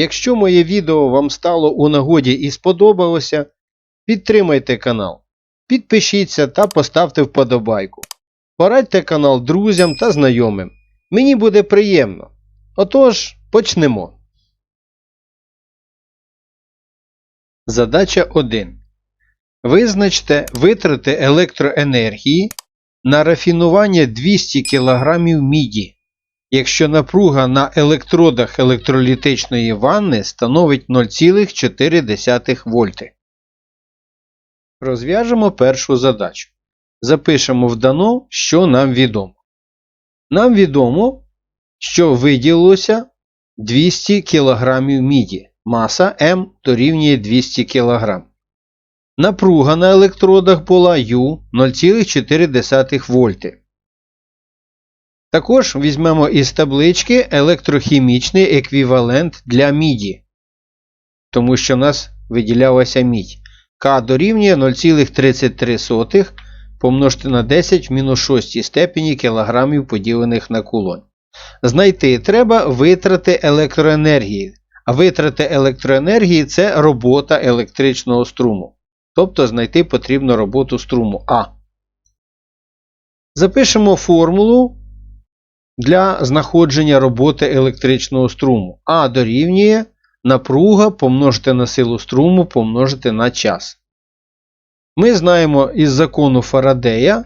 Якщо моє відео вам стало у нагоді і сподобалося, підтримайте канал, підпишіться та поставте вподобайку. Порадьте канал друзям та знайомим. Мені буде приємно. Отож, почнемо. Задача 1. Визначте витрати електроенергії на рафінування 200 кг міді, якщо напруга на електродах електролітичної ванни становить 0,4 вольти. Розв'яжемо першу задачу. Запишемо в дано, що нам відомо. Нам відомо, що виділилося 200 кг міді. Маса М дорівнює 200 кг. Напруга на електродах була U 0,4 вольти. Також візьмемо із таблички електрохімічний еквівалент для міді. Тому що в нас виділялася мідь. К дорівнює 0,33 помножити на 10 в мінус 6 степені кілограмів поділених на кулон. Знайти треба витрати електроенергії. А витрати електроенергії це робота електричного струму. Тобто знайти потрібно роботу струму А. Запишемо формулу для знаходження роботи електричного струму. А дорівнює напруга помножити на силу струму помножити на час. Ми знаємо із закону Фарадея,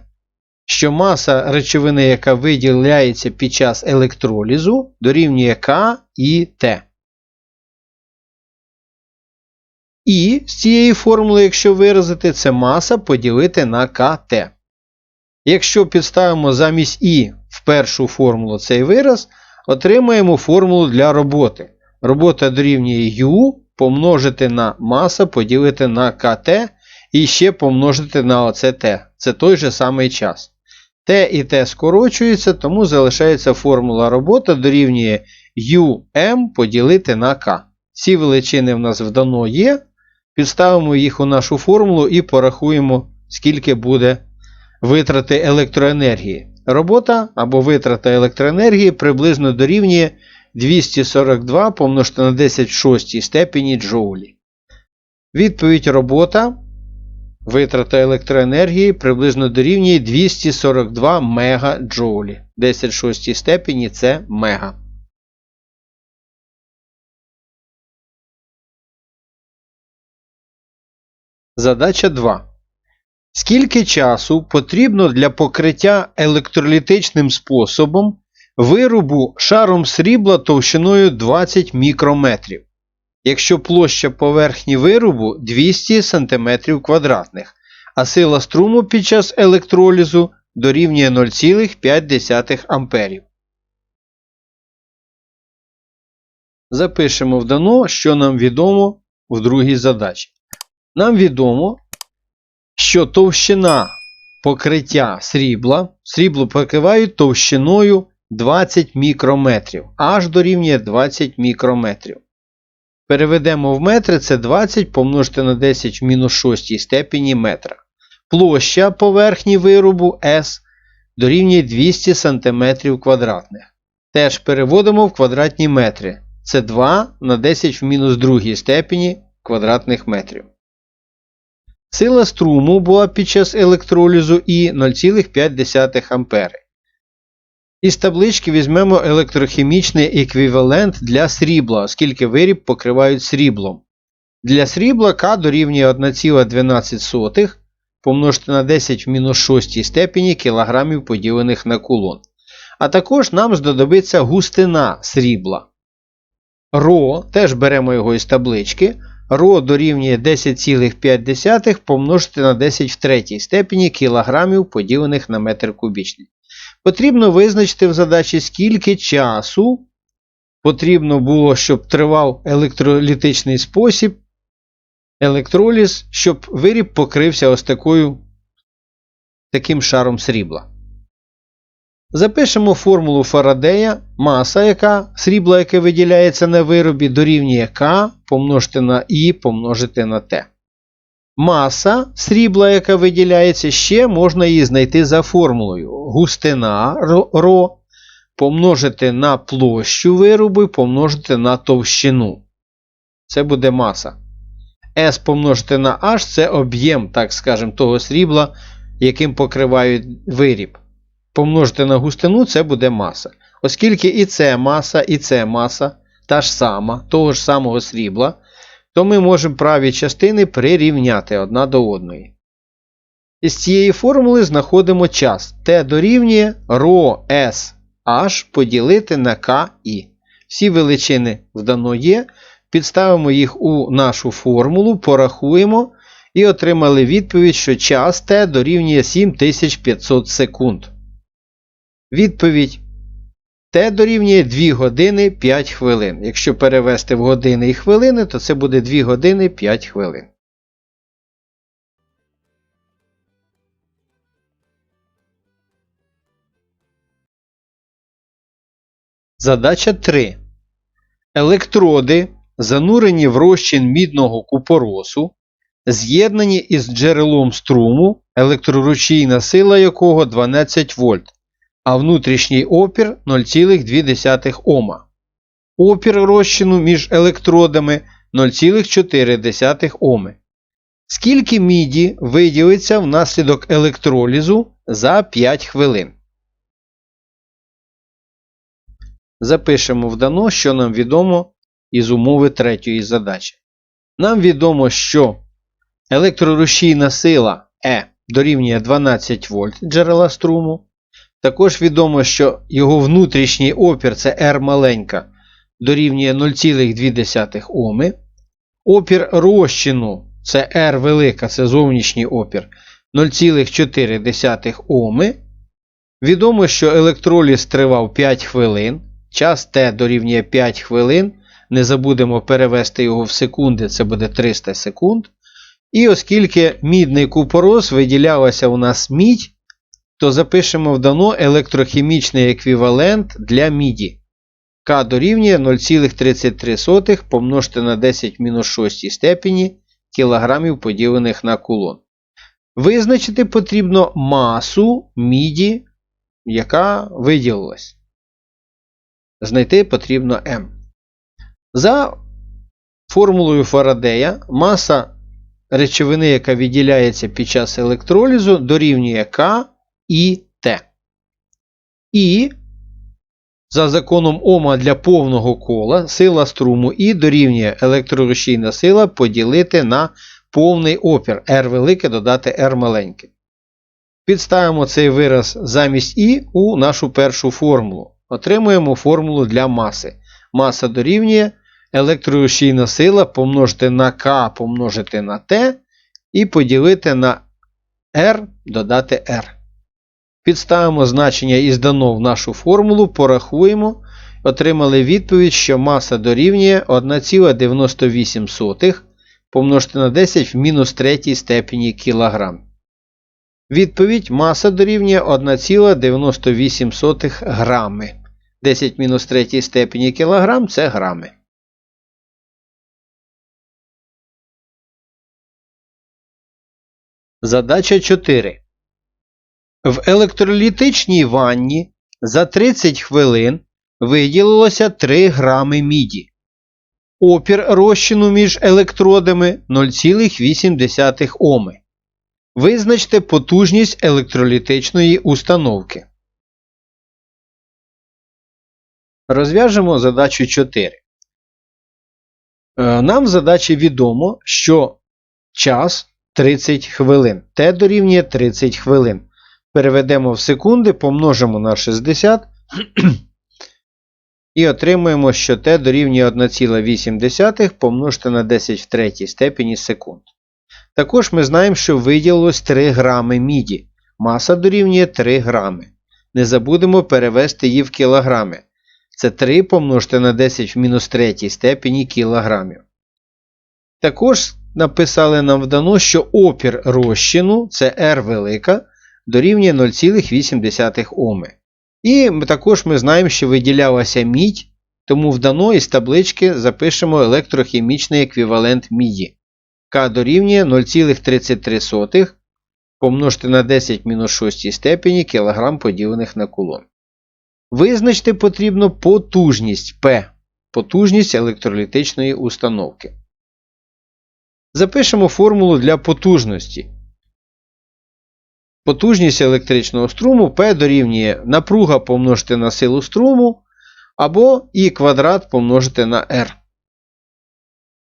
що маса речовини, яка виділяється під час електролізу, дорівнює К і Т. І з цієї формули, якщо виразити, це маса поділити на КТ. Якщо підставимо замість І першу формулу цей вираз, отримаємо формулу для роботи. Робота дорівнює U помножити на маса поділити на КТ і ще помножити на ОЦТ. Це той же самий час. Т і Т скорочуються, тому залишається формула роботи дорівнює UM поділити на К. Ці величини в нас вдано є. Підставимо їх у нашу формулу і порахуємо, скільки буде витрати електроенергії. Робота або витрата електроенергії приблизно дорівнює 242 помножити на 10 в 6 степені джоулі. Відповідь робота. Витрата електроенергії приблизно дорівнює 242 мегаджоулі. 10 в 6 степені це мега. Задача 2. Скільки часу потрібно для покриття електролітичним способом виробу шаром срібла товщиною 20 мікрометрів, якщо площа поверхні виробу 200 см квадратних, а сила струму під час електролізу дорівнює 0,5 амперів. Запишемо в дано, що нам відомо в другій задачі. Нам відомо, що товщина покриття срібла, срібло покривають товщиною 20 мікрометрів, аж дорівнює 20 мікрометрів. Переведемо в метри, це 20 помножити на 10 в мінус 6 степені метра. Площа поверхні виробу S дорівнює 200 см квадратних. Теж переводимо в квадратні метри. Це 2 на 10 в мінус 2 степені квадратних метрів. Сила струму була під час електролізу І 0,5 А. Із таблички візьмемо електрохімічний еквівалент для срібла, оскільки виріб покривають сріблом. Для срібла К дорівнює 1,12 помножити на 10 в мінус 6 степені кілограмів поділених на кулон. А також нам знадобиться густина срібла. Ро, теж беремо його із таблички. Ро дорівнює 10,5 помножити на 10 в третій степені кілограмів поділених на метр кубічний. Потрібно визначити в задачі, скільки часу потрібно було, щоб тривав електролітичний спосіб, електроліз, щоб виріб покрився ось такою, таким шаром срібла. Запишемо формулу Фарадея, маса, яка срібла, яке виділяється на виробі, дорівнює К помножити на І помножити на Т. Маса срібла, яка виділяється, ще можна її знайти за формулою. Густина Ро помножити на площу виробу і помножити на товщину. це буде маса. S помножити на H це об'єм, так скажемо, того срібла, яким покривають виріб. Помножити на густину це буде маса. Оскільки і це маса, і це маса, та ж сама, того ж самого срібла, то ми можемо праві частини прирівняти одна до одної. Із цієї формули знаходимо час T дорівнює ρS H поділити на KI. Всі величини вдано є. Підставимо їх у нашу формулу, порахуємо і отримали відповідь, що час T дорівнює 7500 секунд. Відповідь Т дорівнює 2 години 5 хвилин. Якщо перевести в години і хвилини, то це буде 2 години 5 хвилин. Задача 3. Електроди, занурені в розчин мідного купоросу, з'єднані із джерелом струму, електроручійна сила якого 12 вольт, а внутрішній опір 0,2 Ома. Опір розчину між електродами 0,4 Оми. Скільки міді виділиться внаслідок електролізу за 5 хвилин? Запишемо в дано, що нам відомо із умови третьої задачі. Нам відомо, що електрорушійна сила E дорівнює 12 вольт джерела струму. Також відомо, що його внутрішній опір це R маленька, дорівнює 0,2 Оми. Опір розчину це R велика, це зовнішній опір 0,4 Оми. Відомо, що електроліз тривав 5 хвилин. Час Т дорівнює 5 хвилин. Не забудемо перевести його в секунди, це буде 300 секунд. І оскільки мідний купорос виділялася у нас мідь, то запишемо в дано електрохімічний еквівалент для міді. К дорівнює 0,33 помножити на 10 мінус 6 степені кілограмів поділених на кулон. Визначити потрібно масу міді, яка виділилась. Знайти потрібно М. За формулою Фарадея маса речовини, яка відділяється під час електролізу, дорівнює К і. І за законом Ома для повного кола сила струму І дорівнює електрорушійна сила поділити на повний опір R велике додати R маленьке. Підставимо цей вираз замість І у нашу першу формулу. Отримуємо формулу для маси. Маса дорівнює електрорушійна сила помножити на К помножити на Т і поділити на R додати R. Підставимо значення із дано в нашу формулу, порахуємо. Отримали відповідь, що маса дорівнює 1,98 помножити на 10 в мінус 3 степені кілограм. Відповідь маса дорівнює 1,98 грами. 10 мінус 3 степені кілограм це грами. Задача 4. В електролітичній ванні за 30 хвилин виділилося 3 грами міді. Опір розчину між електродами 0,8 Оми. Визначте потужність електролітичної установки. Розв'яжемо задачу 4. Е, нам в задачі відомо, що час 30 хвилин. Т дорівнює 30 хвилин. Переведемо в секунди, помножимо на 60 і отримуємо, що Т дорівнює 1,8 помножити на 10 в третій степені секунд. Також ми знаємо, що виділилось 3 грами міді. Маса дорівнює 3 грами. Не забудемо перевести її в кілограми. Це 3 помножити на 10 в мінус 3 степені кілограмів. Також написали нам вдано, що опір розчину це R велика дорівнює 0,8 Оми. І також ми знаємо, що виділялася мідь, тому вдано із таблички запишемо електрохімічний еквівалент міді. К дорівнює 0,33 помножити на 10 мінус 6 степені кілограм поділених на кулон. Визначити потрібно потужність П, потужність електролітичної установки. Запишемо формулу для потужності. Потужність електричного струму P дорівнює напруга помножити на силу струму або І квадрат помножити на R.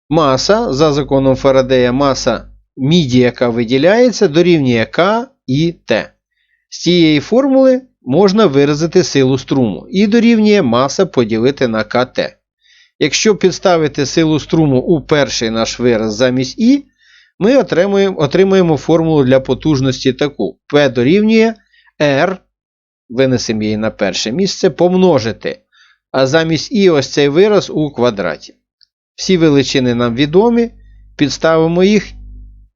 Маса за законом Фарадея маса міді, яка виділяється, дорівнює К і Т. З цієї формули можна виразити силу струму і дорівнює маса поділити на КТ. Якщо підставити силу струму у перший наш вираз замість І, ми отримуємо, отримуємо формулу для потужності таку. P дорівнює R, винесемо її на перше місце, помножити. А замість І ось цей вираз у квадраті. Всі величини нам відомі, підставимо їх,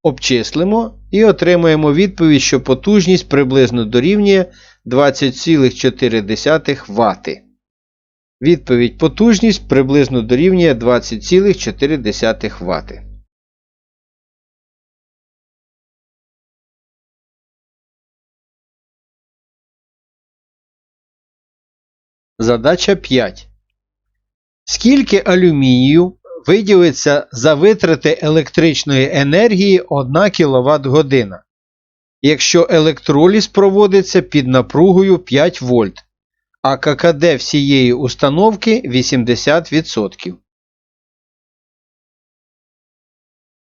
обчислимо і отримаємо відповідь, що потужність приблизно дорівнює 20,4 Вт. Відповідь потужність приблизно дорівнює 20,4 Вт. Задача 5. Скільки алюмінію виділиться за витрати електричної енергії 1 кВт година, якщо електроліз проводиться під напругою 5 вольт, а ККД всієї установки 80%.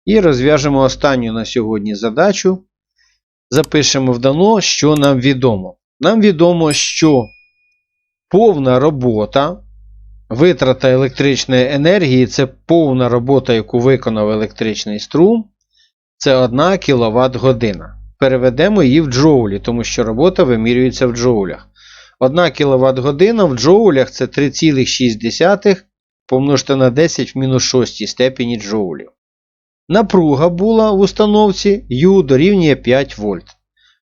І розв'яжемо останню на сьогодні задачу. Запишемо в дано, що нам відомо. Нам відомо, що повна робота, витрата електричної енергії це повна робота, яку виконав електричний струм. Це 1 кВт година. Переведемо її в джоулі, тому що робота вимірюється в джоулях. 1 кВт година в джоулях це 3,6 помножити на 10 в мінус 6 степені джоулів. Напруга була в установці U дорівнює 5 вольт.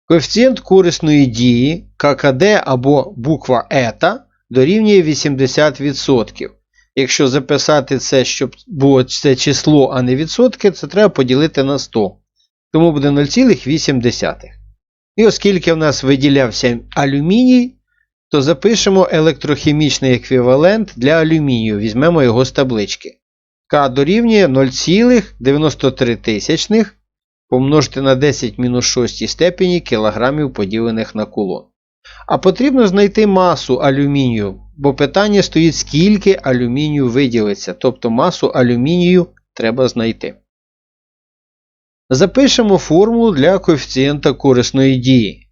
Коефіцієнт корисної дії ККД або буква ета дорівнює 80%. Якщо записати це, щоб було це число, а не відсотки, це треба поділити на 100. Тому буде 0,8. І оскільки в нас виділявся алюміній, то запишемо електрохімічний еквівалент для алюмінію. Візьмемо його з таблички. К дорівнює 0,93 помножити на 10 мінус 6 степені кілограмів поділених на кулон. А потрібно знайти масу алюмінію, бо питання стоїть, скільки алюмінію виділиться. Тобто масу алюмінію треба знайти. Запишемо формулу для коефіцієнта корисної дії.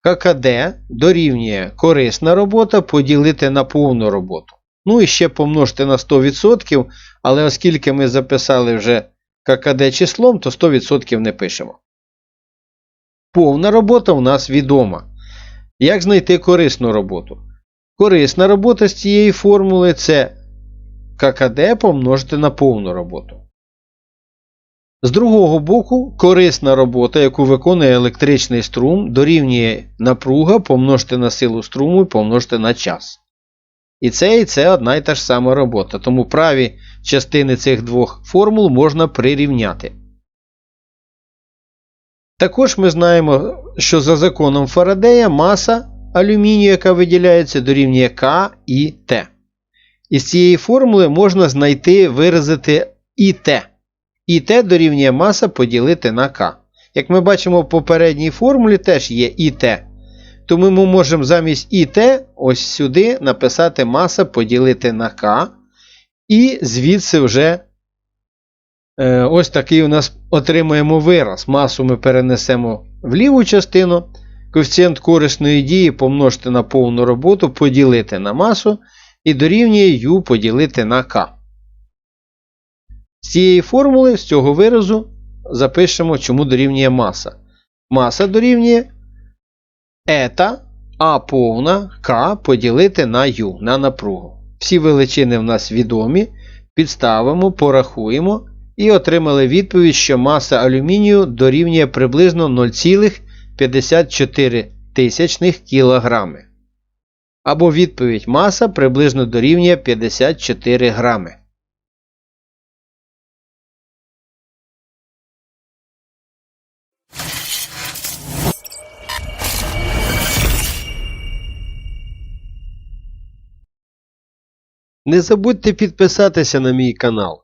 ККД дорівнює корисна робота поділити на повну роботу. Ну і ще помножити на 100%, але оскільки ми записали вже ККД числом, то 100% не пишемо. Повна робота у нас відома. Як знайти корисну роботу? Корисна робота з цієї формули це ККД помножити на повну роботу. З другого боку, корисна робота, яку виконує електричний струм, дорівнює напруга помножити на силу струму і помножити на час. І це і це одна і та ж сама робота. Тому праві частини цих двох формул можна прирівняти. Також ми знаємо, що за законом Фарадея маса алюмінію, яка виділяється, дорівнює К і Т. Із цієї формули можна знайти виразити ІТ. ІТ дорівнює маса поділити на К. Як ми бачимо в попередній формулі теж є ІТ. Тому ми можемо замість ІТ ось сюди написати маса поділити на К. І звідси вже е, ось такий у нас отримаємо вираз. Масу ми перенесемо в ліву частину. Коефіцієнт корисної дії помножити на повну роботу, поділити на масу і дорівнює U поділити на К. З цієї формули, з цього виразу, запишемо, чому дорівнює маса. Маса дорівнює ета А повна К поділити на U на напругу. Всі величини в нас відомі. Підставимо, порахуємо і отримали відповідь, що маса алюмінію дорівнює приблизно 0,54 тисячних кілограми. Або відповідь маса приблизно дорівнює 54 грами. Не забудьте підписатися на мій канал.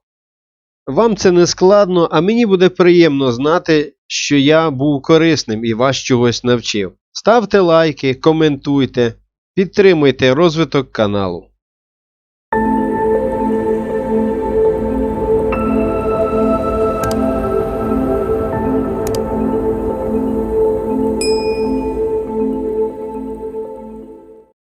Вам це не складно, а мені буде приємно знати, що я був корисним і вас чогось навчив. Ставте лайки, коментуйте, підтримуйте розвиток каналу.